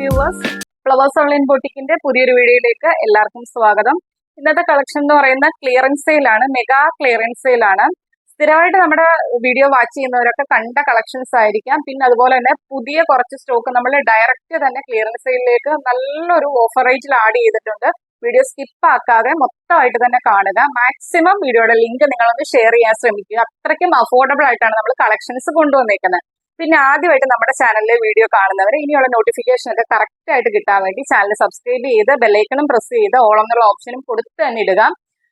Viewers flowers online ബോട്ടിക്കിന്റെ പുതിയൊരു വീഡിയോയിലേക്ക് എല്ലാവർക്കും സ്വാഗതം. ഇന്നത്തെ കളക്ഷൻ എന്ന് പറയുന്ന ക്ലിയറൻസ് സെയിലാണ് മെഗാ ക്ലിയറൻസ് സെയിലാണ് സ്ഥിരമായിട്ട് നമ്മുടെ വീഡിയോ വാച്ച് ചെയ്യുന്നവരൊക്കെ കണ്ട കളക്ഷൻസ് ആയിരിക്കാം. പിന്നെ അതുപോലെ തന്നെ പുതിയ കുറച്ച് സ്റ്റോക്ക് നമ്മൾ ഡയറക്റ്റ് തന്നെ ക്ലിയറൻസ് സെയിലിലേക്ക് നല്ലൊരു ഓഫർ റേറ്റിൽ ആഡ് ചെയ്തിട്ടുണ്ട്. വീഡിയോ സ്കിപ്പ് ആക്കാതെ മൊത്തമായിട്ട് തന്നെ കാണുക. മാക്സിമം വീഡിയോയുടെ ലിങ്ക് നിങ്ങളൊന്ന് ഷെയർ ചെയ്യാൻ ശ്രമിക്കുക. അത്രയ്ക്കും അഫോർഡബിൾ ആയിട്ടാണ് നമ്മൾ കളക്ഷൻസ് കൊണ്ടുവന്നേക്കുന്നത്. പിന്നെ ആദ്യമായിട്ട് നമ്മുടെ ചാനലിലെ വീഡിയോ കാണുന്നവർ ഇനിയുള്ള നോട്ടിഫിക്കേഷൻ ഒക്കെ കറക്റ്റ് ആയിട്ട് കിട്ടാൻ വേണ്ടി ചാനൽ സബ്സ്ക്രൈബ് ചെയ്ത് ബെല്ലൈക്കണും പ്രസ് ചെയ്ത് ഓളം എന്നുള്ള ഓപ്ഷനും കൊടുത്ത് തന്നെ ഇടുക.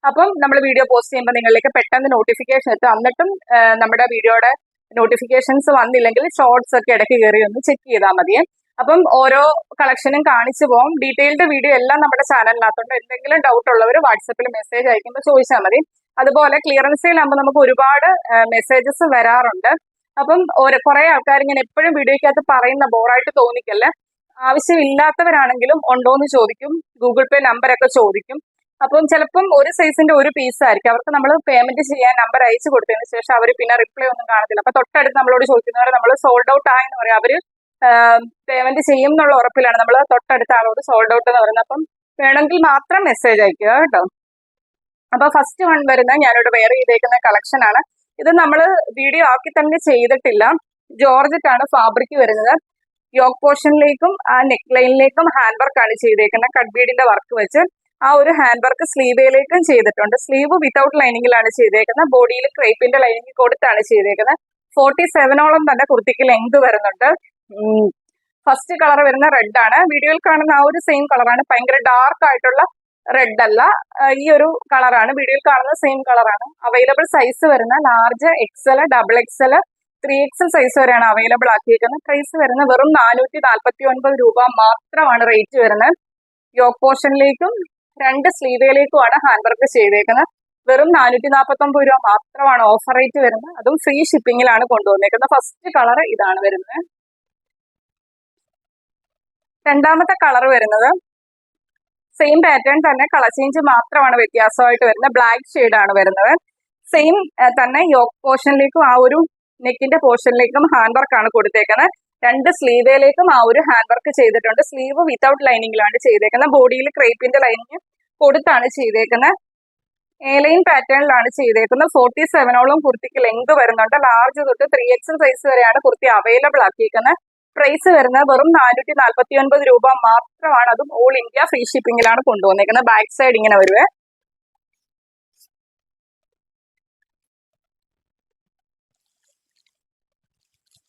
അപ്പം നമ്മൾ വീഡിയോ പോസ്റ്റ് ചെയ്യുമ്പോൾ നിങ്ങളിലേക്ക് പെട്ടെന്ന് നോട്ടിഫിക്കേഷൻ എത്തും. എന്നിട്ടും നമ്മുടെ വീഡിയോയുടെ നോട്ടിഫിക്കേഷൻസ് വന്നില്ലെങ്കിൽ ഷോർട്സ് ഒക്കെ ഇടയ്ക്ക് കയറി ഒന്ന് ചെക്ക് ചെയ്താൽ മതിയെ. അപ്പം ഓരോ കളക്ഷനും കാണിച്ചു പോകും ഡീറ്റെയിൽഡ് വീഡിയോ എല്ലാം നമ്മുടെ ചാനലിനകത്തുണ്ട് എന്തെങ്കിലും ഡൗട്ട് ഉള്ളവർ വാട്സപ്പിൽ മെസ്സേജ് അയക്കുമ്പോൾ ചോദിച്ചാൽ മതി. അതുപോലെ ക്ലിയറൻസ് ക്ലിയറൻസിലാകുമ്പോൾ നമുക്ക് ഒരുപാട് മെസ്സേജസ് വരാറുണ്ട്. അപ്പം ഓരോ കുറെ ആൾക്കാർ ഇങ്ങനെ എപ്പോഴും വീഡിയോയ്ക്കകത്ത് പറയുന്ന ബോറായിട്ട് തോന്നിക്കല്ലേ? ആവശ്യമില്ലാത്തവരാണെങ്കിലും ഉണ്ടോ എന്ന് ചോദിക്കും. ഗൂഗിൾ പേ നമ്പറൊക്കെ ചോദിക്കും. അപ്പം ചിലപ്പം ഒരു സൈസിന്റെ ഒരു പീസ് ആയിരിക്കും. അവർക്ക് നമ്മൾ പേയ്മെന്റ് ചെയ്യാൻ നമ്പർ അയച്ചു കൊടുത്തതിന് ശേഷം അവർ പിന്നെ റിപ്ലൈ ഒന്നും കാണത്തില്ല. അപ്പൊ തൊട്ടടുത്ത് നമ്മളോട് ചോദിക്കുന്നവരെ നമ്മൾ സോൾഡ് ഔട്ട് ആയെന്ന് പറയും. അവർ പേയ്മെന്റ് ചെയ്യും എന്നുള്ള ഉറപ്പിലാണ് നമ്മൾ തൊട്ടടുത്ത ആളോട് സോൾഡ് ഔട്ട് എന്ന് പറയുന്നത്. അപ്പം വേണമെങ്കിൽ മാത്രം മെസ്സേജ് അയക്കുക കേട്ടോ. അപ്പൊ ഫസ്റ്റ് വൺ വരുന്ന ഞാനിവിടെ വെയർ ചെയ്തേക്കുന്ന കളക്ഷൻ ആണ്. ഇത് നമ്മൾ വീഡിയോ ആക്കി തന്നെ ചെയ്തിട്ടില്ല. ജോർജറ്റ് ആണ് ഫാബ്രിക് വരുന്നത് യോക്ക് പോർഷനിലേക്കും ആ നെക്ക് ലൈനിലേക്കും ഹാൻഡ് വർക്ക് ആണ് ചെയ്തേക്കുന്നത്. കട്ട് ബീഡിന്റെ വർക്ക് വെച്ച് ആ ഒരു ഹാൻഡ് വർക്ക് സ്ലീവേലേക്കും ചെയ്തിട്ടുണ്ട്. സ്ലീവ് വിത്തൗട്ട് ലൈനിങ്ങിലാണ് ചെയ്തേക്കുന്നത്. ബോഡിയിൽ ക്രേപ്പിന്റെ ലൈനിങ് കൊടുത്താണ് ചെയ്തേക്കുന്നത്. ഫോർട്ടി സെവനോളം തന്നെ കുർത്തിക്ക് ലെങ്ത് വരുന്നുണ്ട്. ഫസ്റ്റ് കളർ വരുന്ന റെഡ് ആണ്. വീഡിയോയിൽ കാണുന്ന ആ ഒരു സെയിം കളറാണ് ഭയങ്കര ഡാർക്ക് ആയിട്ടുള്ള റെഡ് അല്ല. ഈ ഒരു കളറാണ്. വീഡിയോയിൽ കാണുന്ന സെയിം കളറാണ്. അവൈലബിൾ സൈസ് വരുന്ന large XL double XL three XL size വരെയാണ് അവൈലബിൾ ആക്കിയിരിക്കുന്നത്. പ്രൈസ് വരുന്ന വെറും നാനൂറ്റി നാൽപ്പത്തി ഒൻപത് രൂപ മാത്രമാണ് റേറ്റ് വരുന്നത്. യോക്ക് പോർഷനിലേക്കും രണ്ട് സ്ലീവേലേക്കുമാണ് ഹാൻഡ് വർക്ക് ചെയ്തേക്കുന്നത്. വെറും നാനൂറ്റി നാൽപ്പത്തി ഒമ്പത് രൂപ മാത്രമാണ് ഓഫർ റേറ്റ് വരുന്നത്. അതും ഫ്രീ ഷിപ്പിംഗിലാണ് കൊണ്ടുവന്നേക്കുന്നത്. ഫസ്റ്റ് കളർ ഇതാണ് വരുന്നത്. രണ്ടാമത്തെ കളർ വരുന്നത് സെയിം പാറ്റേൺ തന്നെ കളർ ചേഞ്ച് മാത്രമാണ് വ്യത്യാസമായിട്ട് വരുന്നത്. ബ്ലാക്ക് ആണ് വരുന്നത്. സെയിം തന്നെ യോക്ക് പോർഷനിലേക്കും ആ ഒരു നെക്കിന്റെ പോർഷനിലേക്കും ഹാൻഡ് വർക്ക് ആണ് കൊടുത്തേക്കുന്നത്. രണ്ട് സ്ലീവിലേക്കും ആ ഒരു ഹാൻഡ് വർക്ക് ചെയ്തിട്ടുണ്ട് സ്ലീവ് വിത്തൗട്ട് ലൈനിങ്ങിലാണ് ചെയ്തേക്കുന്നത്. ബോഡിയിൽ ക്രേപ്പിന്റെ ലൈനിങ് കൊടുത്താണ് ചെയ്തേക്കുന്നത്. ഏലൈൻ പാറ്റേണിലാണ് ചെയ്തേക്കുന്നത്. ഫോർട്ടി സെവനോളം കുർത്തിക്ക് ലെങ്ത് വരുന്നുണ്ട്. ലാർജ് തൊട്ട് ത്രീ എക്സൽ സൈസ് വരെയാണ് കുർത്തി അവൈലബിൾ ആക്കിയിരിക്കുന്നത് പ്രൈസ് വരുന്നത് വെറും നാനൂറ്റി നാൽപ്പത്തി ഒൻപത് രൂപ മാത്രമാണ്. അതും ഓൾ ഇന്ത്യ ഫ്രീ ഷിപ്പിംഗിലാണ് കൊണ്ടുവന്നേക്കുന്നത്. ബാക്ക് സൈഡ് ഇങ്ങനെ വരുവേ.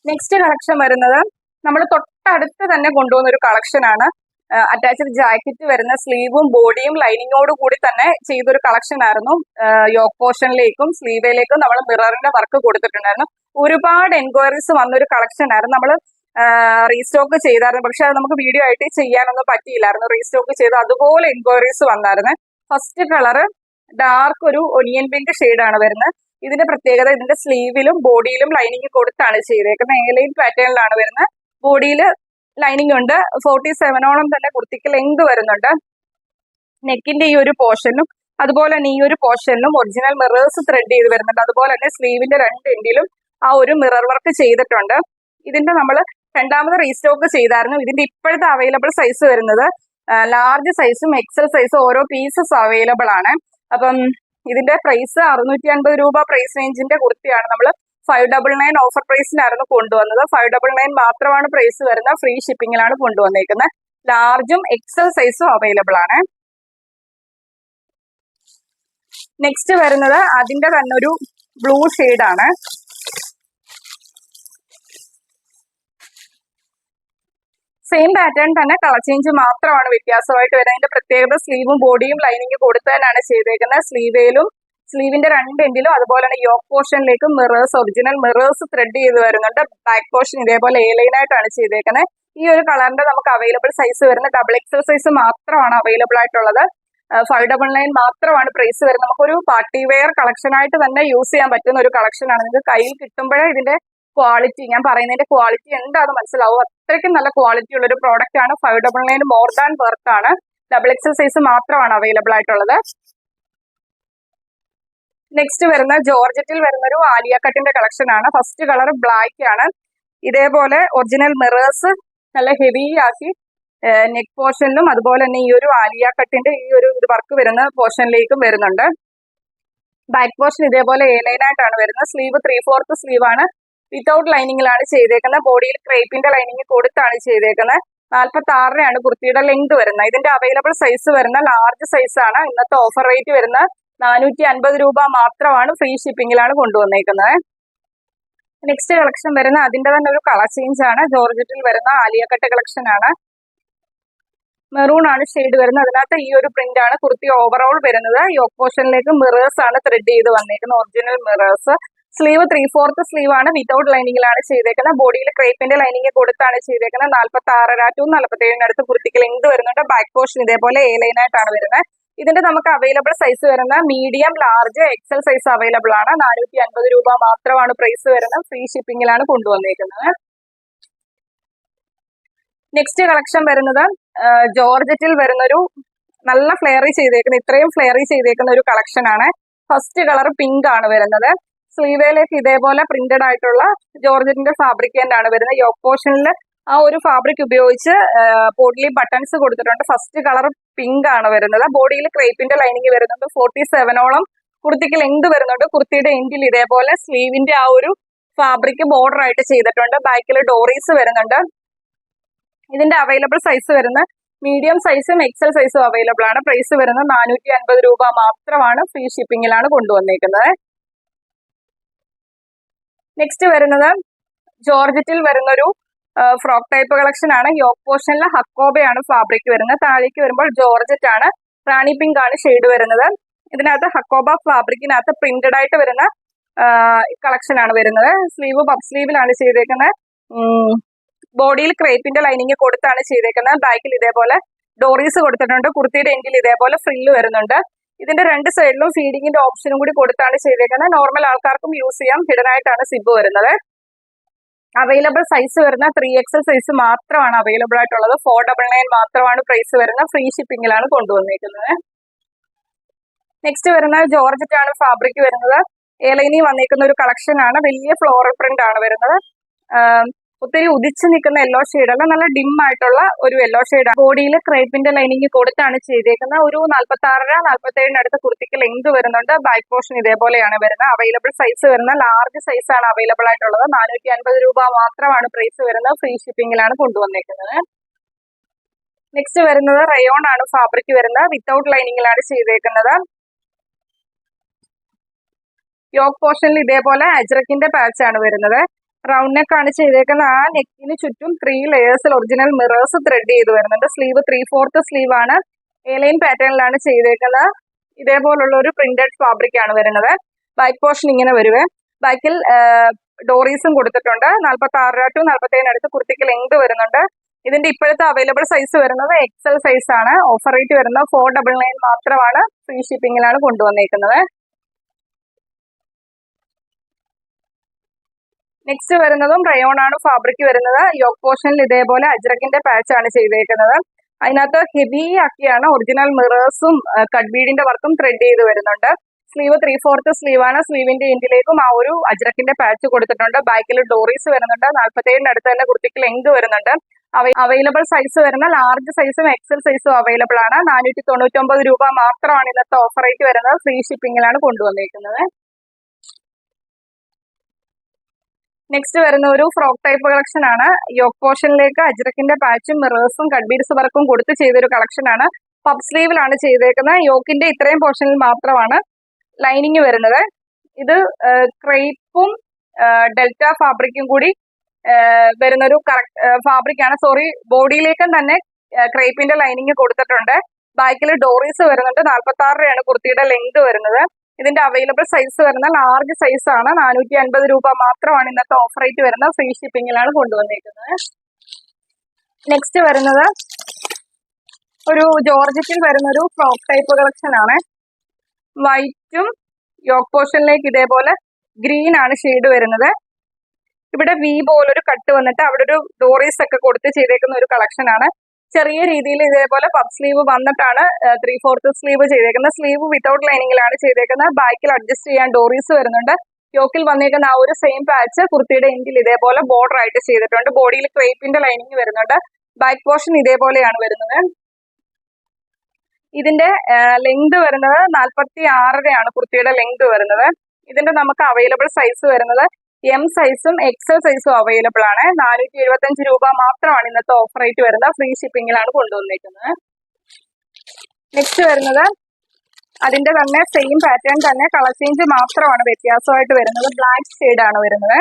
നെക്സ്റ്റ് കളക്ഷൻ വരുന്നത് നമ്മൾ തൊട്ടടുത്ത് തന്നെ കൊണ്ടുവന്ന ഒരു കളക്ഷൻ ആണ്. അറ്റാച്ച്ഡ് ജാക്കറ്റ് വരുന്ന സ്ലീവും ബോഡിയും ലൈനിങ്ങോട് കൂടി തന്നെ ചെയ്തൊരു കളക്ഷൻ ആയിരുന്നു. യോക്ക് പോർഷനിലേക്കും സ്ലീവിലേക്കും നമ്മൾ മിററിന്റെ വർക്ക് കൊടുത്തിട്ടുണ്ടായിരുന്നു. ഒരുപാട് എൻക്വയറീസ് വന്നൊരു കളക്ഷൻ ആയിരുന്നു. നമ്മൾ റീസ്റ്റോക്ക് ചെയ്തായിരുന്നു. പക്ഷെ അത് നമുക്ക് വീഡിയോ ആയിട്ട് ചെയ്യാനൊന്നും പറ്റിയില്ലായിരുന്നു. റീസ്റ്റോക്ക് ചെയ്ത് അതുപോലെ എൻക്വയറീസ് വന്നായിരുന്നു. ഫസ്റ്റ് കളറ് ഡാർക്ക് ഒരു ഒനിയൻ പിങ്ക് ആണ് വരുന്നത്. ഇതിന്റെ പ്രത്യേകത ഇതിന്റെ സ്ലീവിലും ബോഡിയിലും ലൈനിങ് കൊടുത്താണ് ചെയ്തേക്കുന്നത്. ഏലൈൻ പാറ്റേണിലാണ് വരുന്നത്. ബോഡിയിൽ ലൈനിങ് ഉണ്ട്. ഫോർട്ടി സെവനോളം തന്നെ കുർത്തിക്ക് ലെങ്ത് വരുന്നുണ്ട്. നെക്കിന്റെ ഈ ഒരു പോർഷനും അതുപോലെ തന്നെ ഈ ഒരു പോർഷനിലും ഒറിജിനൽ മിറേഴ്സ് ത്രെഡ് ചെയ്ത് വരുന്നുണ്ട്. അതുപോലെ തന്നെ സ്ലീവിന്റെ രണ്ട് എൻഡിലും ആ ഒരു മിറർ വർക്ക് ചെയ്തിട്ടുണ്ട്. ഇതിന്റെ നമ്മൾ രണ്ടാമത് റീസ്റ്റോക്ക് ചെയ്തായിരുന്നു. ഇതിന്റെ ഇപ്പോഴത്തെ അവൈലബിൾ സൈസ് വരുന്നത് ലാർജ് സൈസും എക്സൽ സൈസും ഓരോ പീസസ് അവൈലബിൾ ആണ്. അപ്പം ഇതിന്റെ പ്രൈസ് അറുന്നൂറ്റി അൻപത് രൂപ പ്രൈസ് റേഞ്ചിന്റെ കുർത്തിയാണ് നമ്മൾ ഫൈവ് ഡബിൾ നയൻ ഓഫർ പ്രൈസിനായിരുന്നു കൊണ്ടുവന്നത്. ഫൈവ് ഡബിൾ നയൻ മാത്രമാണ് പ്രൈസ് വരുന്നത്. ഫ്രീ ഷിപ്പിംഗിലാണ് കൊണ്ടുവന്നേക്കുന്നത്. ലാർജും എക്സൽ സൈസും അവൈലബിൾ ആണ്. നെക്സ്റ്റ് വരുന്നത് അതിന്റെ തന്നെ ഒരു ബ്ലൂ ആണ്. സെയിം പാറ്റേൺ തന്നെ കളർ ചേഞ്ച് മാത്രമാണ് വ്യത്യാസമായിട്ട് വരുന്നത്. അതിന്റെ പ്രത്യേകത സ്ലീവും ബോഡിയും ലൈനിങ് കൊടുത്തതിനാണ് ചെയ്തേക്കുന്നത്. സ്ലീവേലും സ്ലീവിന്റെ രണ്ട് എൻഡിലും അതുപോലെ തന്നെ യോക്ക് പോർഷനിലേക്ക് മിറേഴ്സ് ഒറിജിനൽ മിറേഴ്സ് ത്രെഡ് ചെയ്ത് വരുന്നുണ്ട്. ബാക്ക് പോർഷൻ ഇതേപോലെ എ ലൈൻ ആയിട്ടാണ് ചെയ്തേക്കുന്നത്. ഈ ഒരു കളറിന്റെ നമുക്ക് അവൈലബിൾ സൈസ് വരുന്ന ഡബിൾ എക്സൽ സൈസ് മാത്രമാണ് അവൈലബിൾ ആയിട്ടുള്ളത്. ഫൈവ് ഡബിൾ നയൻ മാത്രമാണ് പ്രൈസ് വരുന്നത്. നമുക്കൊരു പാർട്ടി വെയർ കളക്ഷൻ ആയിട്ട് തന്നെ യൂസ് ചെയ്യാൻ പറ്റുന്ന ഒരു കളക്ഷൻ ആണ്. നിങ്ങൾക്ക് കയ്യിൽ കിട്ടുമ്പോഴേ ഇതിന്റെ ക്വാളിറ്റി ഞാൻ പറയുന്നതിന്റെ ക്വാളിറ്റി എന്താണെന്ന് മനസ്സിലാവും. അത്രയ്ക്കും നല്ല ക്വാളിറ്റി ഉള്ള ഒരു പ്രോഡക്റ്റ് ആണ്. Five double nine more than work ആണ്. ഡബിൾ എക്സൽ സൈസ് മാത്രമാണ് അവൈലബിൾ ആയിട്ടുള്ളത്. നെക്സ്റ്റ് വരുന്ന ജോർജറ്റിൽ വരുന്ന ഒരു ആലിയ കട്ടിന്റെ കളക്ഷൻ ആണ്. ഫസ്റ്റ് കളർ ബ്ലാക്ക് ആണ്. ഇതേപോലെ ഒറിജിനൽ മിറേഴ്സ് നല്ല ഹെവി ആക്കി നെക്ക് പോർഷനിലും അതുപോലെ തന്നെ ഈ ഒരു ആലിയ കട്ടിന്റെ ഈ ഒരു ഇത് വർക്ക് വരുന്ന പോർഷനിലേക്കും വരുന്നുണ്ട്. ബാക്ക് പോർഷൻ ഇതേപോലെ എ ലൈൻ ആയിട്ടാണ് വരുന്നത്. സ്ലീവ് ത്രീ ഫോർത്ത് സ്ലീവ് ആണ്. വിത്തൗട്ട് ലൈനിങ്ങിലാണ് ചെയ്തേക്കുന്നത്. ബോഡിയിൽ ക്രേപ്പിന്റെ ലൈനിങ് കൊടുത്താണ് ചെയ്തേക്കുന്നത്. നാൽപ്പത്തി ആറിനാണ് കുർത്തിയുടെ ലെങ്ത് വരുന്നത്. ഇതിന്റെ അവൈലബിൾ സൈസ് വരുന്ന ലാർജ് സൈസ് ആണ്. ഇന്നത്തെ ഓഫർ റേറ്റ് വരുന്ന നാനൂറ്റി അൻപത് രൂപ മാത്രമാണ് ഫ്രീ ഷിപ്പിംഗിലാണ് കൊണ്ടുവന്നേക്കുന്നത്. നെക്സ്റ്റ് കളക്ഷൻ വരുന്ന അതിന്റെ തന്നെ ഒരു കളർ ചേഞ്ച് ആണ്. ജോർജറ്റിൽ വരുന്ന ആലിയക്കട്ട് കളക്ഷൻ ആണ്. മെറൂൺ ആണ് ഷെയ്ഡ് വരുന്നത്. അതിനകത്ത് ഈ ഒരു പ്രിന്റ് ആണ്. കുർത്തി ഓവറോൾ വരുന്നത്. യോക്ക് പോർഷനിലേക്ക് മിറേഴ്സ് ആണ് ത്രെഡ് ചെയ്ത് വന്നേക്കുന്നത്. Original mirrors sleeve three fourth sleeve ആണ് വിതൗട്ട് ലൈനിങ്ങിലാണ് ചെയ്തേക്കുന്നത്. ബോഡിയിൽ ക്രേപ്പിന്റെ ലൈനിങ് കൊടുത്താണ് ചെയ്തേക്കുന്നത്. നാൽപ്പത്തി ആറര ടു നാൽപ്പത്തി ഏഴിനടുത്ത് കുർത്തിക്ക് ലെങ്ത് വരുന്നുണ്ട്. ബാക്ക് പോർഷൻ ഇതേപോലെ എ ലൈൻ ആയിട്ടാണ് വരുന്നത്. ഇതിന്റെ നമുക്ക് അവൈലബിൾ സൈസ് വരുന്ന medium large XL size available ആണ്. നാനൂറ്റി അൻപത് രൂപ മാത്രമാണ് പ്രൈസ് വരുന്നത്. ഫ്രീ ഷിപ്പിംഗിലാണ് കൊണ്ടുവന്നേക്കുന്നത്. നെക്സ്റ്റ് കളക്ഷൻ വരുന്നത് ജോർജറ്റിൽ വരുന്നൊരു നല്ല ഫ്ലെയറി ചെയ്തേക്കുന്ന ഇത്രയും ഫ്ലെയറി ചെയ്തേക്കുന്ന ഒരു കളക്ഷൻ ആണ്. ഫസ്റ്റ് കളർ പിങ്ക് ആണ് വരുന്നത്. സ്ലീവേലേക്ക് ഇതേപോലെ പ്രിന്റഡ് ആയിട്ടുള്ള ജോർജറ്റിന്റെ ഫാബ്രിക് തന്നെയാണ് വരുന്നത്. യോക്ക് പോർഷനിൽ ആ ഒരു ഫാബ്രിക് ഉപയോഗിച്ച് ബോഡിയിൽ ബട്ടൺസ് കൊടുത്തിട്ടുണ്ട്. ഫസ്റ്റ് കളർ പിങ്ക് ആണ് വരുന്നത്. ബോഡിയിൽ ക്രേപ്പിന്റെ ലൈനിങ് വരുന്നുണ്ട്. ഫോർട്ടി സെവനോളം കുർത്തിക്ക് ലെങ്ത് വരുന്നുണ്ട്. കുർത്തിയുടെ എൻഡിൽ ഇതേപോലെ സ്ലീവിന്റെ ആ ഒരു ഫാബ്രിക് ബോർഡർ ആയിട്ട് ചെയ്തിട്ടുണ്ട്. ബാക്കിൽ ഡോറീസ് വരുന്നുണ്ട്. ഇതിന്റെ അവൈലബിൾ സൈസ് വരുന്ന മീഡിയം സൈസും എക്സൽ സൈസും അവൈലബിൾ ആണ്. പ്രൈസ് വരുന്നത് നാനൂറ്റി അൻപത് രൂപ മാത്രമാണ് ഫ്രീ ഷിപ്പിംഗിലാണ് കൊണ്ടുവന്നേക്കുന്നത്. നെക്സ്റ്റ് വരുന്നത് ജോർജറ്റിൽ വരുന്ന ഒരു ഫ്രോക്ക് ടൈപ്പ് കളക്ഷൻ ആണ്. ഈ പോർഷനിൽ ഹക്കോബയാണ് ഫാബ്രിക് വരുന്നത്. താഴേക്ക് വരുമ്പോൾ ജോർജറ്റ് ആണ് റാണി പിങ്ക് ആണ് ഷെയ്ഡ് വരുന്നത്. ഇതിനകത്ത് ഹക്കോബ ഫാബ്രിക്കിനകത്ത് പ്രിന്റഡ് ആയിട്ട് വരുന്ന കളക്ഷൻ ആണ് വരുന്നത്. സ്ലീവ് പബ് സ്ലീവിലാണ് ചെയ്തേക്കുന്നത്. ബോഡിയിൽ ക്രേപ്പിന്റെ ലൈനിങ് കൊടുത്താണ് ചെയ്തേക്കുന്നത്. ബാക്കിൽ ഇതേപോലെ ഡോറീസ് കൊടുത്തിട്ടുണ്ട്. കുർത്തിയുടെ എൻഡിൽ ഇതേപോലെ ഫ്രില്ല് വരുന്നുണ്ട്. ഇതിന്റെ രണ്ട് സൈഡിലും ഫീഡിങ്ങിന്റെ ഓപ്ഷനും കൂടി കൊടുത്താണ് ചെയ്തേക്കുന്നത്. നോർമൽ ആൾക്കാർക്കും യൂസ് ചെയ്യാം. ഹിഡൻ ആയിട്ടാണ് സിബ് വരുന്നത്. അവൈലബിൾ സൈസ് വരുന്ന ത്രീ എക്സൽ സൈസ് മാത്രമാണ് അവൈലബിൾ ആയിട്ടുള്ളത്. ഫോർ ഡബിൾ നയൻ മാത്രമാണ് പ്രൈസ് വരുന്ന. ഫ്രീ ഷിപ്പിംഗിലാണ് കൊണ്ടുവന്നിരിക്കുന്നത് നെക്സ്റ്റ് വരുന്ന ജോർജറ്റ് ആണ് ഫാബ്രിക് വരുന്നത്. ഏലൈനി വന്നിരിക്കുന്ന ഒരു കളക്ഷൻ ആണ്. വലിയ ഫ്ലോറൽ പ്രിന്റ് ആണ് വരുന്നത്. ഒത്തിരി ഉദിച്ചു നിൽക്കുന്ന യെല്ലോ ഷെയ്ഡ് അല്ല നല്ല ഡിം ആയിട്ടുള്ള ഒരു യെല്ലോ ഷെയ്ഡ് ബോഡിയിൽ ക്രേപ്പിന്റെ ലൈനിങ് കൊടുത്താണ് ചെയ്തേക്കുന്നത്. ഒരു നാൽപ്പത്തി ആറര നാൽപ്പത്തി ഏഴിന് അടുത്ത് കുർത്തിക്ക് ലെങ്ത് വരുന്നുണ്ട്. ബാക്ക് പോർഷൻ ഇതേപോലെയാണ് വരുന്നത്. അവൈലബിൾ സൈസ് വരുന്ന ലാർജ് സൈസ് ആണ് അവൈലബിൾ ആയിട്ടുള്ളത്. നാനൂറ്റി അൻപത് രൂപ മാത്രമാണ് പ്രൈസ് വരുന്നത്. ഫ്രീ ഷിപ്പിംഗിലാണ് കൊണ്ടുവന്നേക്കുന്നത്. നെക്സ്റ്റ് വരുന്നത് റയോൺ ആണ് ഫാബ്രിക് വരുന്നത്. വിത്തൗട്ട് ലൈനിങ്ങിലാണ് ചെയ്തേക്കുന്നത്. യോക്ക് പോർഷനിൽ ഇതേപോലെ അജ്രക്കിന്റെ പാച്ച് ആണ് വരുന്നത്. റൗണ്ട് നെക്ക് ആണ് ചെയ്തേക്കുന്നത് ആ നെക്കിന് ചുറ്റും ത്രീ ലെയേഴ്സിൽ ഒറിജിനൽ മിറേഴ്സ് ത്രെഡ് ചെയ്ത് വരുന്നുണ്ട്. സ്ലീവ് ത്രീ ഫോർത്ത് സ്ലീവ് ആണ്. എലൈൻ പാറ്റേണിലാണ് ചെയ്തേക്കുന്നത്. ഇതേപോലുള്ള ഒരു പ്രിന്റഡ് ഫാബ്രിക് ആണ് വരുന്നത്. ബാക്ക് പോർഷൻ ഇങ്ങനെ വരുവേ. ബാക്കിൽ ഡോറീസും കൊടുത്തിട്ടുണ്ട് നാൽപ്പത്തി ആറ് ടു നാൽപ്പത്തി ഏഴിന് അടുത്ത് കുർത്തിക്ക് ലെങ്ത് വരുന്നുണ്ട്. ഇതിന്റെ ഇപ്പോഴത്തെ അവൈലബിൾ സൈസ് വരുന്നത് എക്സൽ സൈസ് ആണ്. ഓഫർ റേറ്റ് വരുന്നത് ഫോർ ഡബിൾ നയൻ മാത്രമാണ്. ഫ്രീ ഷിപ്പിംഗിലാണ് കൊണ്ടുവന്നേക്കുന്നത്. നെക്സ്റ്റ് വരുന്നതും റയോൺ ആണ് ഫാബ്രിക് വരുന്നത്. യോക്ക് പോർഷനിൽ ഇതേപോലെ അജ്രക്കിന്റെ പാച്ച് ആണ് ചെയ്തേക്കുന്നത്. അതിനകത്ത് ഹെവി ആക്കിയാണ് ഒറിജിനൽ മിറേഴ്സും കട്ട് ബീഡിന്റെ വർക്കും ത്രെഡ് ചെയ്ത് വരുന്നുണ്ട്. സ്ലീവ് ത്രീ ഫോർത്ത് സ്ലീവ് ആണ് സ്ലീവിന്റെ എൻഡിലേക്കും ആ ഒരു അജ്രക്കിന്റെ പാച്ച് കൊടുത്തിട്ടുണ്ട്. ബാക്കിൽ ഡോറീസ് വരുന്നുണ്ട്. നാൽപ്പത്തേഴിന്റെ അടുത്ത് തന്നെ കുർത്തിക്ക് ലെങ്ത് വരുന്നുണ്ട്. അവൈലബിൾ സൈസ് വരുന്ന ലാർജ് സൈസും എക്സൽ സൈസും അവൈലബിൾ ആണ്. നാനൂറ്റി തൊണ്ണൂറ്റൊമ്പത് രൂപ മാത്രമാണ് ഇന്നത്തെ ഓഫർ റേറ്റ് വരുന്നത്. ഫ്രീ ഷിപ്പിംഗിലാണ് കൊണ്ടുവന്നിരിക്കുന്നത് നെക്സ്റ്റ് വരുന്ന ഒരു ഫ്രോക്ക് ടൈപ്പ് കളക്ഷൻ ആണ്. യോക്ക് പോർഷനിലേക്ക് അജ്രക്കിന്റെ പാച്ചും മിറേഴ്സും കഡ്ബീഡ്സ് വർക്കും കൊടുത്ത് ചെയ്തൊരു കളക്ഷൻ ആണ്. പബ് സ്ലീവിലാണ് ചെയ്തേക്കുന്നത്. യോക്കിന്റെ ഇത്രയും പോർഷനിൽ മാത്രമാണ് ലൈനിങ് വരുന്നത്. ഇത് ക്രേപ്പും ഡെൽറ്റ ഫാബ്രിക്കും കൂടി വരുന്ന ഒരു ഫാബ്രിക് ആണ്. സോറി ബോഡിയിലേക്കും തന്നെ ക്രേപ്പിന്റെ ലൈനിങ് കൊടുത്തിട്ടുണ്ട്. ബാക്കിൽ ഡോറീസ് വരുന്നുണ്ട്. നാൽപ്പത്തി ആറരയാണ് കുർത്തിയുടെ ലെങ്ത് വരുന്നത്. ഇതിന്റെ അവൈലബിൾ സൈസ് വരുന്ന ലാർജ് സൈസ് ആണ്. നാനൂറ്റി അൻപത് രൂപ മാത്രമാണ് ഇന്നത്തെ ഓഫർ റേറ്റ് വരുന്ന ഫ്രീ ഷിപ്പിങ്ങിലാണ് കൊണ്ടുവന്നിരിക്കുന്നത് നെക്സ്റ്റ് വരുന്നത് ഒരു ജോർജറ്റിൽ വരുന്ന ഒരു ഫ്രോക്ക് ടൈപ്പ് കളക്ഷൻ ആണ് വൈറ്റും യോക്ക് പോർഷനിലേക്ക് ഇതേപോലെ ഗ്രീൻ ആണ് ഷെയ്ഡ് വരുന്നത്. ഇവിടെ വി പോലൊരു കട്ട് വന്നിട്ട് അവിടെ ഒരു ഡോറീസ് ഒക്കെ കൊടുത്ത് ചെയ്തേക്കുന്ന ഒരു കളക്ഷൻ ആണ്. ചെറിയ രീതിയിൽ ഇതേപോലെ പബ് സ്ലീവ് വന്നിട്ടാണ് ത്രീ ഫോർത്ത് സ്ലീവ് ചെയ്തേക്കുന്നത്. സ്ലീവ് വിതൗട്ട് ലൈനിങ്ങിലാണ് ചെയ്തേക്കുന്നത്. ബാക്കിൽ അഡ്ജസ്റ്റ് ചെയ്യാൻ ഡോറീസ് വരുന്നുണ്ട്. യോക്കിൽ വന്നേക്കുന്ന ആ ഒരു സെയിം പാച്ച് കുർത്തിയുടെ എൻഡിൽ ഇതേപോലെ ബോർഡർ ആയിട്ട് ചെയ്തിട്ടുണ്ട്. ബോഡിയിൽ ക്രേപ്പിന്റെ ലൈനിങ് വരുന്നുണ്ട്. ബാക്ക് പോർഷൻ ഇതേപോലെയാണ് വരുന്നത്. ഇതിന്റെ ലെങ്ത് വരുന്നത് നാൽപ്പത്തി ആറരയാണ് കുർത്തിയുടെ ലെങ്ത് വരുന്നത്. ഇതിന്റെ നമുക്ക് അവൈലബിൾ സൈസ് വരുന്നത് എം സൈസും എക്സൽ സൈസും അവൈലബിൾ ആണ്. നാനൂറ്റി എഴുപത്തി രൂപ മാത്രമാണ് ഇന്നത്തെ ഓഫർ റേറ്റ് വരുന്നത്. ഫ്രീ ഷിപ്പിംഗിലാണ് കൊണ്ടുവന്നിരിക്കുന്നത് നെക്സ്റ്റ് വരുന്നത് അതിന്റെ തന്നെ സെയിം പാറ്റേൺ തന്നെ കളർ ചേഞ്ച് മാത്രമാണ് വ്യത്യാസമായിട്ട് വരുന്നത്. ബ്ലാക്ക് ഷെയ്ഡ് ആണ് വരുന്നത്.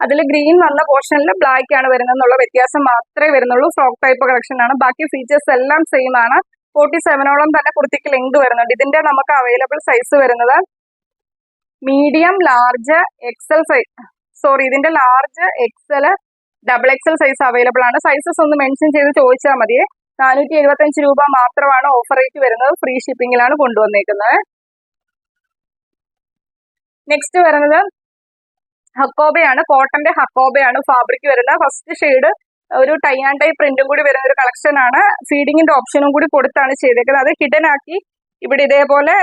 അതിൽ ഗ്രീൻ വന്ന പോർഷനിൽ ബ്ലാക്ക് ആണ് വരുന്നത് എന്നുള്ള വ്യത്യാസം മാത്രമേ വരുന്നുള്ളൂ. ഫ്രോക്ക് ടൈപ്പ് കളക്ഷൻ ആണ്. ബാക്കി ഫീച്ചേഴ്സ് എല്ലാം സെയിം ആണ്. ഫോർട്ടി സെവനോളം തന്നെ കുർത്തിക്ക് ലെങ്ത് വരുന്നുണ്ട്. ഇതിന്റെ നമുക്ക് അവൈലബിൾ സൈസ് വരുന്നത് medium large XL size sorry ഇതിന്റെ large XL double XL size available ആണ്. സൈസസ് ഒന്ന് മെൻഷൻ ചെയ്ത് ചോദിച്ചാൽ മതിയെ നാനൂറ്റി എഴുപത്തി രൂപ മാത്രമാണ് ഓഫർ റേറ്റ് വരുന്നത്. ഫ്രീ ഷിപ്പിംഗിലാണ് കൊണ്ടുവന്നേക്കുന്നത്. നെക്സ്റ്റ് വരുന്നത് ഹക്കോബയാണ്. കോട്ടന്റെ ഹക്കോബയാണ് ഫാബ്രിക് വരുന്നത്. ഫസ്റ്റ് ഷെയ്ഡ് ഒരു ടൈ ആൻഡ് ടൈ പ്രിന്റും കൂടി വരുന്ന ഒരു കളക്ഷൻ ആണ് ഫീഡിങ്ങിന്റെ ഓപ്ഷനും കൂടി കൊടുത്താണ് ചെയ്തേക്കുന്നത്. അത് ഹിഡൻ ആക്കി ഇവിടെ ഇതേപോലെ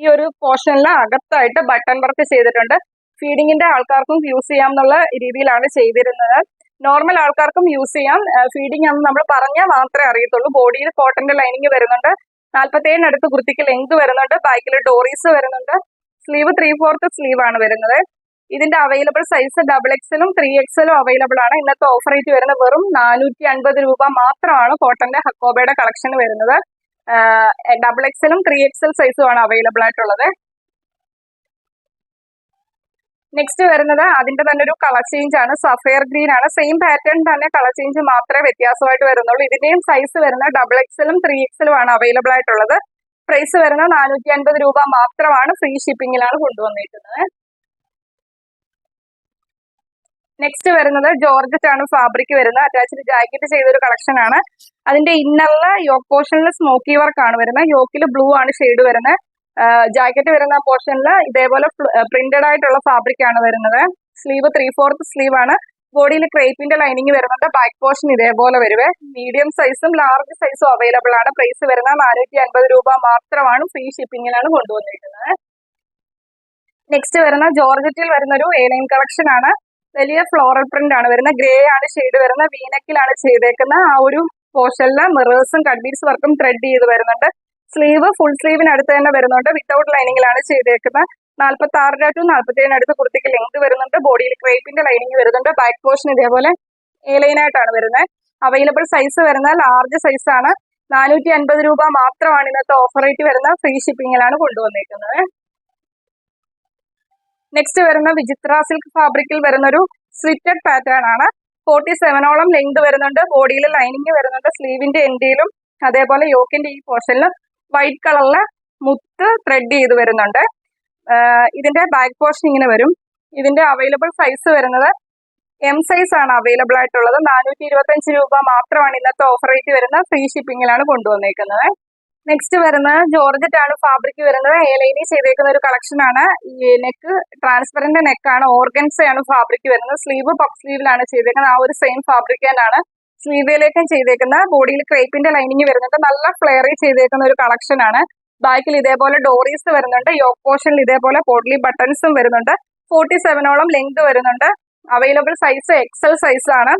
ഈ ഒരു പോർഷനിൽ അകത്തായിട്ട് ബട്ടൺ വർക്ക് ചെയ്തിട്ടുണ്ട്. ഫീഡിങ്ങിന്റെ ആൾക്കാർക്കും യൂസ് ചെയ്യാം എന്നുള്ള രീതിയിലാണ് ചെയ്തിരുന്നത്. നോർമൽ ആൾക്കാർക്കും യൂസ് ചെയ്യാം. ഫീഡിംഗ് ആണെന്ന് നമ്മൾ പറഞ്ഞാൽ മാത്രമേ അറിയത്തുള്ളൂ. ബോഡിയിൽ കോട്ടന്റെ ലൈനിങ് വരുന്നുണ്ട്. നാൽപ്പത്തേഴിന് അടുത്ത് കുർത്തിക്ക് ലെങ്ത് വരുന്നുണ്ട്. ബാക്കിൽ ഡോറീസ് വരുന്നുണ്ട്. സ്ലീവ് ത്രീ ഫോർത്ത് സ്ലീവ് ആണ് വരുന്നത്. ഇതിന്റെ അവൈലബിൾ സൈസ് ഡബിൾ എക്സലും ത്രീ എക്സലും അവൈലബിൾ ആണ്. ഇന്നത്തെ ഓഫർ റേറ്റ് വരുന്നത് വെറും നാനൂറ്റി അൻപത് രൂപ മാത്രമാണ് കോട്ടന്റെ ഹക്കോബയുടെ കളക്ഷൻ വരുന്നത്. ഡബിൾ എക്സലും ത്രീ എക്സൽ സൈസും ആണ് അവൈലബിൾ ആയിട്ടുള്ളത്. നെക്സ്റ്റ് വരുന്നത് അതിന്റെ തന്നെ ഒരു കളർ ചേഞ്ച് ആണ് സഫയർ ഗ്രീൻ ആണ്. സെയിം പാറ്റേൺ തന്നെ കളർ ചേഞ്ച് മാത്രമേ വ്യത്യാസമായിട്ട് വരുന്നുള്ളൂ. ഇതിന്റെയും സൈസ് വരുന്ന ഡബിൾ എക്സലും ത്രീ എക്സലും ആണ് അവൈലബിൾ ആയിട്ടുള്ളത്. പ്രൈസ് വരുന്നത് നാനൂറ്റി രൂപ മാത്രമാണ് ഫ്രീ ഷിപ്പിംഗിലാണ് കൊണ്ടുവന്നിരിക്കുന്നത്. നെക്സ്റ്റ് വരുന്നത് ജോർജറ്റ് ആണ് ഫാബ്രിക് വരുന്നത്. അറ്റാച്ച്ഡ് ജാക്കറ്റ് ചെയ്ത ഒരു കളക്ഷൻ ആണ്. അതിന്റെ ഇന്നറിൽ യോക്ക് പോർഷനിൽ സ്മോക്കി വർക്ക് ആണ് വരുന്നത്. യോക്കിൽ ബ്ലൂ ആണ് ഷെയ്ഡ് വരുന്നത്. ജാക്കറ്റ് വരുന്ന പോർഷനിൽ ഇതേപോലെ പ്രിന്റഡ് ആയിട്ടുള്ള ഫാബ്രിക് ആണ് വരുന്നത്. സ്ലീവ് ത്രീ ഫോർത്ത് സ്ലീവ് ആണ്. ബോഡിയിൽ ക്രേപ്പിന്റെ ലൈനിങ് വരുന്നുണ്ട്. ബാക്ക് പോർഷൻ ഇതേപോലെ വരുവേ. മീഡിയം സൈസും ലാർജ് സൈസും അവൈലബിൾ ആണ്. പ്രൈസ് വരുന്ന നാനൂറ്റി അൻപത് രൂപ മാത്രമാണ് ഫ്രീ ഷിപ്പിംഗിലാണ് കൊണ്ടുവന്നിരിക്കുന്നത്. നെക്സ്റ്റ് വരുന്ന ജോർജറ്റിൽ വരുന്ന ഒരു എ ലൈൻ കളക്ഷൻ ആണ്. വലിയ ഫ്ലോറൽ പ്രിന്റ് ആണ് വരുന്നത് ഗ്രേ ആണ് ഷെയ്ഡ് വരുന്നത്. വീനക്കിലാണ് ചെയ്തേക്കുന്ന ആ ഒരു പോർഷനിൽ മിറേഴ്സും കഡ്ബീഡ്സ് വർക്കും ത്രെഡ് ചെയ്ത് വരുന്നുണ്ട്. സ്ലീവ് ഫുൾ സ്ലീവിനടുത്ത് തന്നെ വരുന്നുണ്ട്. വിത്തൗട്ട് ലൈനിങ്ങിലാണ് ചെയ്തേക്കുന്നത്. നാൽപ്പത്തി ആറിന് ടു നാൽപ്പത്തി ഏഴിന് അടുത്ത് കുർത്തിക്ക് ലെങ്ത് വരുന്നുണ്ട്. ബോഡിയിൽ ക്രേപ്പിന്റെ ലൈനിങ് വരുന്നുണ്ട്. ബാക്ക് പോർഷൻ ഇതേപോലെ എ ലൈനായിട്ടാണ് വരുന്നത്. അവൈലബിൾ സൈസ് വരുന്ന ലാർജ് സൈസ് ആണ്. നാനൂറ്റി അൻപത് രൂപ മാത്രമാണ് ഇന്നത്തെ ഓഫർ റേറ്റ് വരുന്ന ഫ്രീ ഷിപ്പിങ്ങിലാണ് കൊണ്ടുവന്നിരിക്കുന്നത് നെക്സ്റ്റ് വരുന്ന വിചിത്ര സിൽക്ക് ഫാബ്രിക്കിൽ വരുന്ന ഒരു സ്ലിറ്റഡ് പാറ്റേൺ ആണ്. ഫോർട്ടി സെവനോളം ലെങ്ത് വരുന്നുണ്ട്. ബോഡിയിൽ ലൈനിങ് വരുന്നുണ്ട്. സ്ലീവിന്റെ എൻഡിയിലും അതേപോലെ യോക്കിന്റെ ഈ പോർഷനിലും വൈറ്റ് കളറിലെ മുത്ത് ത്രെഡ് ചെയ്ത് വരുന്നുണ്ട്. ഇതിന്റെ ബാക്ക് പോർഷൻ ഇങ്ങനെ വരും. ഇതിന്റെ അവൈലബിൾ സൈസ് വരുന്നത് എം സൈസ് ആണ് അവൈലബിൾ ആയിട്ടുള്ളത്. നാനൂറ്റി ഇരുപത്തഞ്ച് രൂപ മാത്രമാണ് ഇന്നത്തെ ഓഫർ റേറ്റ് വരുന്നത്. ഫ്രീ ഷിപ്പിംഗിലാണ് കൊണ്ടുവന്നേക്കുന്നത്. നെക്സ്റ്റ് വരുന്നത് ജോർജറ്റ് ആണ് ഫാബ്രിക് വരുന്നത്. ഏലൈനി ചെയ്തേക്കുന്ന ഒരു കളക്ഷൻ ആണ്. ഈ നെക്ക് ട്രാൻസ്പെറന്റ് നെക്കാണ് ആണ്. ഫാബ്രിക് വരുന്നത്. സ്ലീവ് പഫ് സ്ലീവിലാണ് ചെയ്തേക്കുന്നത്. ആ ഒരു സെയിം ഫാബ്രിക് ആണ്. സ്ലീവിലേക്കും ചെയ്തേക്കുന്ന ബോഡിയിൽ ക്രേപ്പിന്റെ ലൈനിങ് വരുന്നുണ്ട്. നല്ല ഫ്ലെയറി ചെയ്തേക്കുന്ന ഒരു കളക്ഷൻ ആണ്. ബാക്കിൽ ഇതേപോലെ ഡോറീസ് വരുന്നുണ്ട്. യോക്ക് പോർഷനിൽ ഇതേപോലെ പോഡ്ലി ബട്ടൺസും വരുന്നുണ്ട്. ഫോർട്ടി സെവനോളം ലെങ്ത് വരുന്നുണ്ട്. അവൈലബിൾ സൈസ് എക്സൽ സൈസ് ആണ്.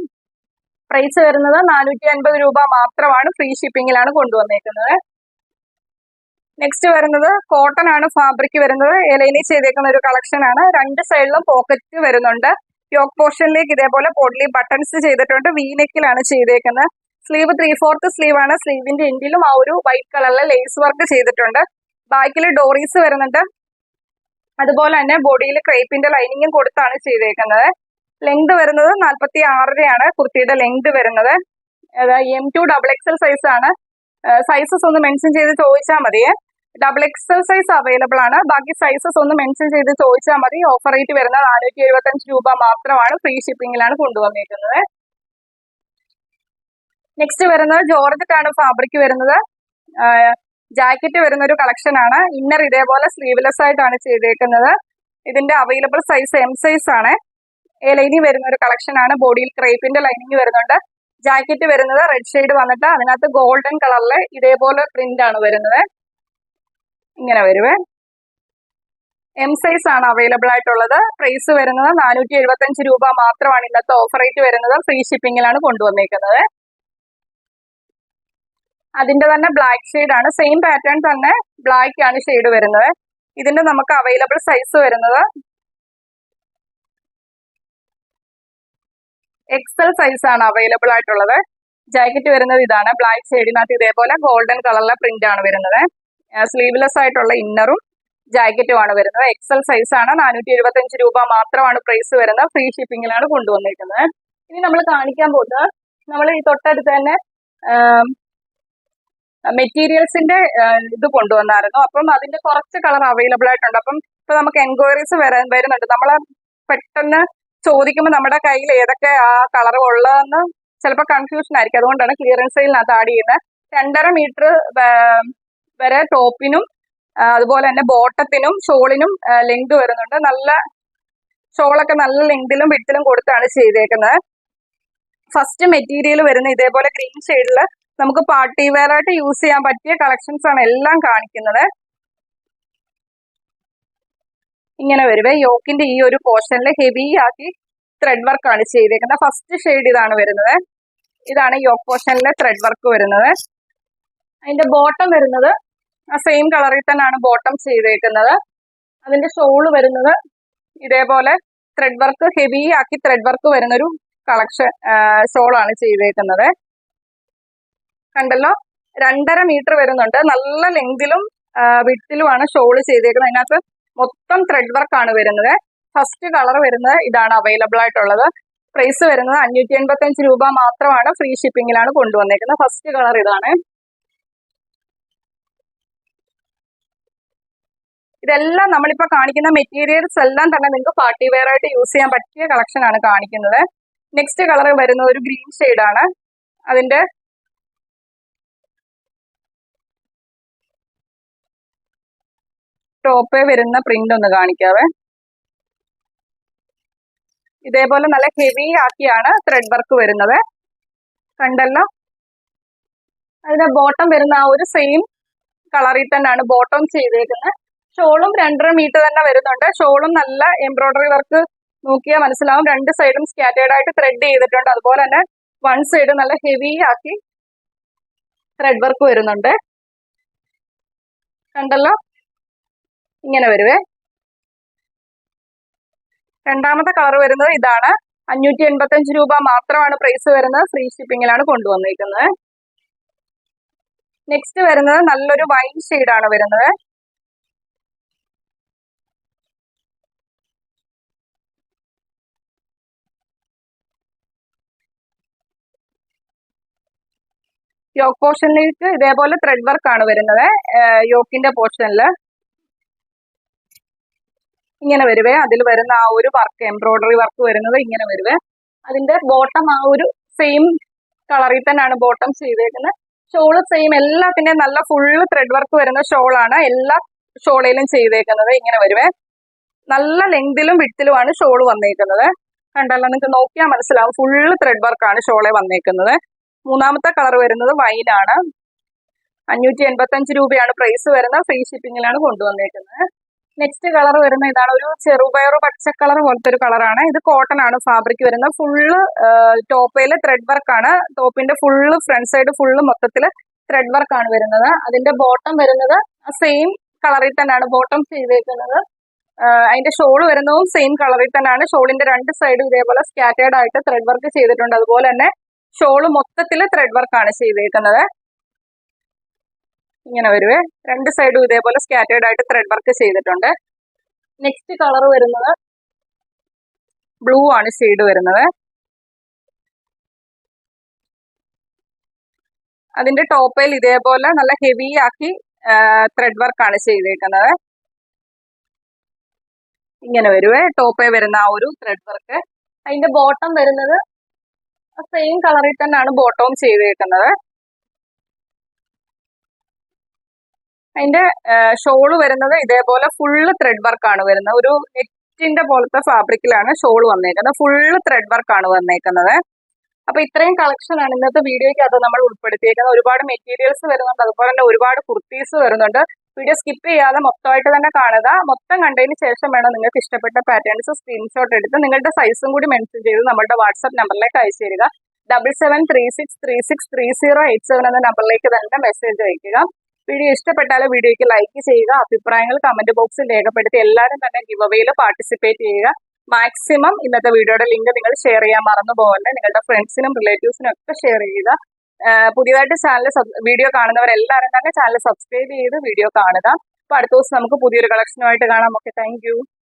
പ്രൈസ് വരുന്നത് നാനൂറ്റി അൻപത് രൂപ മാത്രമാണ് ഫ്രീ ഷിപ്പിംഗിലാണ് കൊണ്ടുവന്നേക്കുന്നത്. നെക്സ്റ്റ് വരുന്നത് കോട്ടൺ ആണ് ഫാബ്രിക് വരുന്നത്. എലൈനി ചെയ്തേക്കുന്ന ഒരു കളക്ഷൻ ആണ്. രണ്ട് സൈഡിലും പോക്കറ്റ് വരുന്നുണ്ട്. യോക്ക് പോർഷനിലേക്ക് ഇതേപോലെ പൊടലി ബട്ടൺസ് ചെയ്തിട്ടുണ്ട്. വീനെക്കിലാണ് ചെയ്തേക്കുന്നത്. സ്ലീവ് ത്രീ ഫോർത്ത് സ്ലീവ് ആണ് സ്ലീവിന്റെ എൻഡിലും ആ ഒരു വൈറ്റ് കളറിലെ ലേസ് വർക്ക് ചെയ്തിട്ടുണ്ട്. ബാക്കിൽ ഡോറീസ് വരുന്നുണ്ട്. അതുപോലെ തന്നെ ബോഡിയിൽ ക്രേപ്പിന്റെ ലൈനിങ്ങും കൊടുത്താണ് ചെയ്തേക്കുന്നത്. ലെങ്ത് വരുന്നത് നാൽപ്പത്തി ആറരയാണ് കുർത്തിയുടെ ലെങ്ത് വരുന്നത്. M to double XL size ആണ്. സൈസസ് ഒന്ന് മെൻഷൻ ചെയ്ത് ചോദിച്ചാൽ മതിയേ ഡബിൾ എക്സൽ സൈസ് അവൈലബിൾ ആണ്. ബാക്കി സൈസസ് ഒന്ന് മെൻഷൻ ചെയ്ത് ചോദിച്ചാൽ മതി. ഓഫർ റേറ്റ് വരുന്ന നാനൂറ്റി എഴുപത്തഞ്ച് രൂപ മാത്രമാണ് ഫ്രീ ഷിപ്പിംഗിലാണ് കൊണ്ടുവന്നിരിക്കുന്നത് നെക്സ്റ്റ് വരുന്നത് ജോർജറ്റ് ആണ് ഫാബ്രിക് വരുന്നത്. ജാക്കറ്റ് വരുന്ന ഒരു കളക്ഷൻ ആണ്. ഇന്നർ ഇതേപോലെ സ്ലീവ്ലെസ് ആയിട്ടാണ് ചെയ്തേക്കുന്നത്. ഇതിന്റെ അവൈലബിൾ സൈസ് എം സൈസ് ആണ്. എ ലൈനിങ് വരുന്ന ഒരു കളക്ഷൻ ആണ് ബോഡിയിൽ ക്രേപ്പിന്റെ ലൈനിങ് വരുന്നുണ്ട്. ജാക്കറ്റ് വരുന്നത് റെഡ് ഷെയ്ഡ് വന്നിട്ട് അതിനകത്ത് ഗോൾഡൻ കളറിലെ ഇതേപോലെ പ്രിന്റ് ആണ് വരുന്നത്. ഇങ്ങനെ വരുവേ. എം സൈസ് ആണ് അവൈലബിൾ ആയിട്ടുള്ളത്. പ്രൈസ് വരുന്നത് നാനൂറ്റി എഴുപത്തി അഞ്ച് രൂപ മാത്രമാണ് ഇന്നത്തെ ഓഫർ റേറ്റ് വരുന്നത്. ഫ്രീ ഷിപ്പിംഗിലാണ് കൊണ്ടുവന്നേക്കുന്നത്. അതിന്റെ തന്നെ ബ്ലാക്ക് ഷെയ്ഡ് ആണ്. സെയിം പാറ്റേൺ തന്നെ ബ്ലാക്ക് ആണ് ഷെയ്ഡ് വരുന്നത്. ഇതിന്റെ നമുക്ക് അവൈലബിൾ സൈസ് വരുന്നത് എക്സൽ സൈസ് ആണ് അവൈലബിൾ ആയിട്ടുള്ളത്. ജാക്കറ്റ് വരുന്നത് ഇതാണ്. ബ്ലാക്ക് ഷെയ്ഡിനകത്ത് ഇതേപോലെ ഗോൾഡൻ കളറിലെ പ്രിന്റ് ആണ് വരുന്നത്. സ്ലീവ്ലെസ് ആയിട്ടുള്ള ഇന്നറും ജാക്കറ്റും ആണ് വരുന്നത്. എക്സൽ സൈസ് ആണ്. നാനൂറ്റി എഴുപത്തി അഞ്ച് രൂപ മാത്രമാണ് പ്രൈസ് വരുന്നത്. ഫ്രീ ഷിപ്പിങ്ങിലാണ് കൊണ്ടുവന്നിരിക്കുന്നത്. ഇനി നമ്മൾ കാണിക്കാൻ പോകുന്നത് നമ്മൾ ഈ തൊട്ടടുത്ത് തന്നെ മെറ്റീരിയൽസിന്റെ ഇത് കൊണ്ടുവന്നായിരുന്നു. അപ്പം അതിന്റെ കുറച്ച് കളർ അവൈലബിൾ ആയിട്ടുണ്ട്. അപ്പം ഇപ്പൊ നമുക്ക് എൻക്വയറീസ് വരാൻ വരുന്നുണ്ട്. നമ്മൾ പെട്ടെന്ന് ചോദിക്കുമ്പോൾ നമ്മുടെ കയ്യിൽ ഏതൊക്കെ ആ കളർ ഉള്ളതെന്ന് ചിലപ്പോൾ കൺഫ്യൂഷൻ ആയിരിക്കും. അതുകൊണ്ടാണ് ക്ലിയറൻസ് സെയിലിനകത്ത് ആഡ് ചെയ്യുന്നത് രണ്ടര മീറ്റർ വരെ ടോപ്പിനും അതുപോലെ തന്നെ ബോട്ടത്തിനും ഷോളിനും ലെങ്ത് വരുന്നുണ്ട്. നല്ല ഷോളൊക്കെ നല്ല ലെങ്തിലും വിട്ടിലും കൊടുത്താണ് ചെയ്തേക്കുന്നത്. ഫസ്റ്റ് മെറ്റീരിയൽ വരുന്ന ഇതേപോലെ ഗ്രീൻ ഷെയ്ഡിൽ നമുക്ക് പാർട്ടി വെയർ ആയിട്ട് യൂസ് ചെയ്യാൻ പറ്റിയ കളക്ഷൻസ് ആണ് എല്ലാം കാണിക്കുന്നത്. ഇങ്ങനെ വരുവേ യോക്കിന്റെ ഈ ഒരു പോർഷനിൽ ഹെവി ആക്കി ത്രെഡ് വർക്ക് ആണ് ചെയ്തേക്കുന്നത്. ഫസ്റ്റ് ഷെയ്ഡ് ഇതാണ് വരുന്നത്. ഇതാണ് യോക്ക് പോർഷനിലെ ത്രെഡ് വർക്ക് വരുന്നത്. അതിന്റെ ബോട്ടം വരുന്നത് ആ സെയിം കളറിൽ തന്നെയാണ് ബോട്ടം ചെയ്തേക്കുന്നത്. അതിന്റെ ഷോൾ വരുന്നത് ഇതേപോലെ ത്രെഡ് വർക്ക് ഹെവി ആക്കി ത്രെഡ് വർക്ക് വരുന്നൊരു കളക്ഷൻ ഷോളാണ് ചെയ്തേക്കുന്നത്. കണ്ടല്ലോ? രണ്ടര മീറ്റർ വരുന്നുണ്ട്. നല്ല ലെങ്തിലും വിട്ടിലുമാണ് ഷോൾ ചെയ്തേക്കുന്നത്. അതിനകത്ത് മൊത്തം ത്രെഡ് വർക്ക് ആണ് വരുന്നത്. ഫസ്റ്റ് കളർ വരുന്നത് ഇതാണ് അവൈലബിൾ ആയിട്ടുള്ളത്. പ്രൈസ് വരുന്നത് അഞ്ഞൂറ്റി എൺപത്തി അഞ്ച് രൂപ മാത്രമാണ് ഫ്രീ ഷിപ്പിംഗിലാണ് കൊണ്ടുവന്നേക്കുന്നത്. ഫസ്റ്റ് കളർ ഇതാണ്. ഇതെല്ലാം നമ്മളിപ്പോ കാണിക്കുന്ന മെറ്റീരിയൽസ് എല്ലാം തന്നെ നിങ്ങൾക്ക് പാർട്ടി വെയർ ആയിട്ട് യൂസ് ചെയ്യാൻ പറ്റിയ കളക്ഷൻ ആണ് കാണിക്കുന്നത്. നെക്സ്റ്റ് കളർ വരുന്നത് ഒരു ഗ്രീൻ ആണ്. അതിന്റെ ടോപ്പേ വരുന്ന പ്രിന്റ് ഒന്ന് കാണിക്കാവേ. ഇതേപോലെ നല്ല ഹെവി ആക്കിയാണ് ത്രെഡ് വർക്ക് വരുന്നത്. കണ്ടല്ലോ? അതിന്റെ ബോട്ടം വരുന്ന ആ ഒരു സെയിം കളറിൽ തന്നെയാണ് ബോട്ടം ചെയ്തേക്കുന്നത്. ഷോളും രണ്ടര മീറ്റർ തന്നെ വരുന്നുണ്ട്. ഷോളും നല്ല എംബ്രോയിഡറി വർക്ക് നോക്കിയാൽ മനസ്സിലാവും. രണ്ട് സൈഡും സ്കാറ്റേഡ് ആയിട്ട് ത്രെഡ് ചെയ്തിട്ടുണ്ട്. അതുപോലെ തന്നെ വൺ സൈഡ് നല്ല ഹെവി ആക്കി ത്രെഡ് വർക്ക് വരുന്നുണ്ട്. കണ്ടല്ലോ? ഇങ്ങനെ വരുവേ. രണ്ടാമത്തെ കളർ വരുന്നത് ഇതാണ്. അഞ്ഞൂറ്റി എൺപത്തി അഞ്ച് രൂപ മാത്രമാണ് പ്രൈസ് വരുന്നത്. ഫ്രീ ഷിപ്പിങ്ങിലാണ് കൊണ്ടുവന്നിരിക്കുന്നത് നെക്സ്റ്റ് വരുന്നത് നല്ലൊരു വൈൻ ആണ് വരുന്നത്. യോക്ക് പോർഷനിലേക്ക് ഇതേപോലെ ത്രെഡ് വർക്ക് ആണ് വരുന്നത്. യോക്കിന്റെ പോർഷനിൽ ഇങ്ങനെ വരുവേ. അതിൽ വരുന്ന ആ ഒരു വർക്ക് എംബ്രോയിഡറി വർക്ക് വരുന്നത് ഇങ്ങനെ വരുവേ. അതിന്റെ ബോട്ടം ആ ഒരു സെയിം കളറിൽ തന്നെയാണ് ബോട്ടം ചെയ്തേക്കുന്നത്. ഷോൾ സെയിം എല്ലാത്തിന്റെയും നല്ല ഫുള്ള് ത്രെഡ് വർക്ക് വരുന്ന ഷോളാണ് എല്ലാ ഷോളിലും ചെയ്തേക്കുന്നത് ഇങ്ങനെ വരുവേ. നല്ല ലെങ്തിലും വിട്ടിലുമാണ് ഷോൾ വന്നേക്കുന്നത്. കണ്ടല്ലോ നിങ്ങൾക്ക് നോക്കിയാൽ മനസ്സിലാവും. ഫുള്ള് ത്രെഡ് വർക്കാണ് ഷോളെ വന്നേക്കുന്നത്. മൂന്നാമത്തെ കളർ വരുന്നത് വൈനാണ് അഞ്ഞൂറ്റി എൺപത്തി അഞ്ച് രൂപയാണ് പ്രൈസ് വരുന്നത്. ഫ്രീ ഷിപ്പിങ്ങിലാണ് കൊണ്ടുവന്നേക്കുന്നത്. നെക്സ്റ്റ് കളർ വരുന്ന ഇതാണ്. ഒരു ചെറുപയർ പച്ച കളർ പോലത്തെ ഒരു കളറാണ് ഇത് കോട്ടൺ ആണ് ഫാബ്രിക് വരുന്നത്. ഫുള്ള് ടോപ്പയിൽ ത്രെഡ് വർക്ക് ആണ്. ടോപ്പിന്റെ ഫുള്ള് ഫ്രണ്ട് സൈഡ് ഫുള്ള് മൊത്തത്തിൽ ത്രെഡ് വർക്ക് ആണ് വരുന്നത്. അതിന്റെ ബോട്ടം വരുന്നത് സെയിം കളറിൽ തന്നെയാണ് ബോട്ടം ചെയ്തേക്കുന്നത്. അതിന്റെ ഷോൾ വരുന്നതും സെയിം കളറിൽ തന്നെയാണ്. ഷോളിന്റെ രണ്ട് സൈഡും ഇതേപോലെ സ്കാറ്റേർഡ് ആയിട്ട് ത്രെഡ് വർക്ക് ചെയ്തിട്ടുണ്ട്. അതുപോലെ തന്നെ ഷോൾ മൊത്തത്തിൽ ത്രെഡ് വർക്ക് ആണ് ചെയ്തേക്കുന്നത്. ഇങ്ങനെ വരുവേ. രണ്ട് സൈഡും ഇതേപോലെ സ്കാറ്റേർഡ് ആയിട്ട് ത്രെഡ് വർക്ക് ചെയ്തിട്ടുണ്ട്. നെക്സ്റ്റ് കളർ വരുന്നത് ബ്ലൂ ആണ് ഷെയ്ഡ് വരുന്നത്. അതിന്റെ ടോപ്പയിൽ ഇതേപോലെ നല്ല ഹെവി ആക്കി ത്രെഡ് വർക്കാണ് ചെയ്തേക്കുന്നത്. ഇങ്ങനെ വരുവേ. ടോപ്പേ വരുന്ന ആ ഒരു ത്രെഡ് വർക്ക് അതിന്റെ ബോട്ടം വരുന്നത് സെയിം കളറിൽ തന്നെയാണ് ബോട്ടവും ചെയ്തേക്കുന്നത്. അതിന്റെ ഷോൾ വരുന്നത് ഇതേപോലെ ഫുള്ള് ത്രെഡ് വർക്ക് ആണ് വരുന്നത്. ഒരു നെറ്റിന്റെ പോലത്തെ ഫാബ്രിക്കിലാണ് ഷോൾ വന്നേക്കുന്നത്. ഫുള്ള് ത്രെഡ് വർക്ക് ആണ് വന്നേക്കുന്നത്. അപ്പൊ ഇത്രയും കളക്ഷൻ ആണ് ഇന്നത്തെ വീഡിയോയ്ക്ക് അത് നമ്മൾ ഉൾപ്പെടുത്തിയേക്കുന്നത്. ഒരുപാട് മെറ്റീരിയൽസ് വരുന്നുണ്ട്. അതുപോലെ തന്നെ ഒരുപാട് കുർത്തീസ് വരുന്നുണ്ട്. വീഡിയോ സ്കിപ്പ് ചെയ്യാതെ മൊത്തമായിട്ട് തന്നെ കാണുക. മൊത്തം കണ്ടതിന് ശേഷം വേണം നിങ്ങൾക്ക് ഇഷ്ടപ്പെട്ട പാറ്റേൺസ് സ്ക്രീൻഷോട്ട് എടുത്ത് നിങ്ങളുടെ സൈസും കൂടി മെൻഷൻ ചെയ്ത് നമ്മുടെ വാട്സ്ആപ്പ് നമ്പറിലേക്ക് അയച്ചു തരിക. Double seven three six three six three zero eight seven എന്ന നമ്പറിലേക്ക് തന്നെ മെസ്സേജ് അയക്കുക. വീഡിയോ ഇഷ്ടപ്പെട്ടാൽ വീഡിയോയ്ക്ക് ലൈക്ക് ചെയ്യുക അഭിപ്രായങ്ങൾ കമന്റ് ബോക്സിൽ രേഖപ്പെടുത്തി എല്ലാവരും തന്നെ ഗിവ് അവയിൽ പാർട്ടിസിപ്പേറ്റ് ചെയ്യുക. മാക്സിമം ഇന്നത്തെ വീഡിയോയുടെ ലിങ്ക് നിങ്ങൾ ഷെയർ ചെയ്യാൻ മറന്നു പോകല്ലേ. നിങ്ങളുടെ ഫ്രണ്ട്സിനും റിലേറ്റീവ്സിനും ഒക്കെ ഷെയർ ചെയ്യുക. പുതിയതായിട്ട് ചാനൽ വീഡിയോ കാണുന്നവരെല്ലാവരും തന്നെ ചാനൽ സബ്സ്ക്രൈബ് ചെയ്ത് വീഡിയോ കാണുക. അപ്പൊ അടുത്ത ദിവസം നമുക്ക് പുതിയൊരു കളക്ഷനുമായിട്ട് കാണാം. Okay thank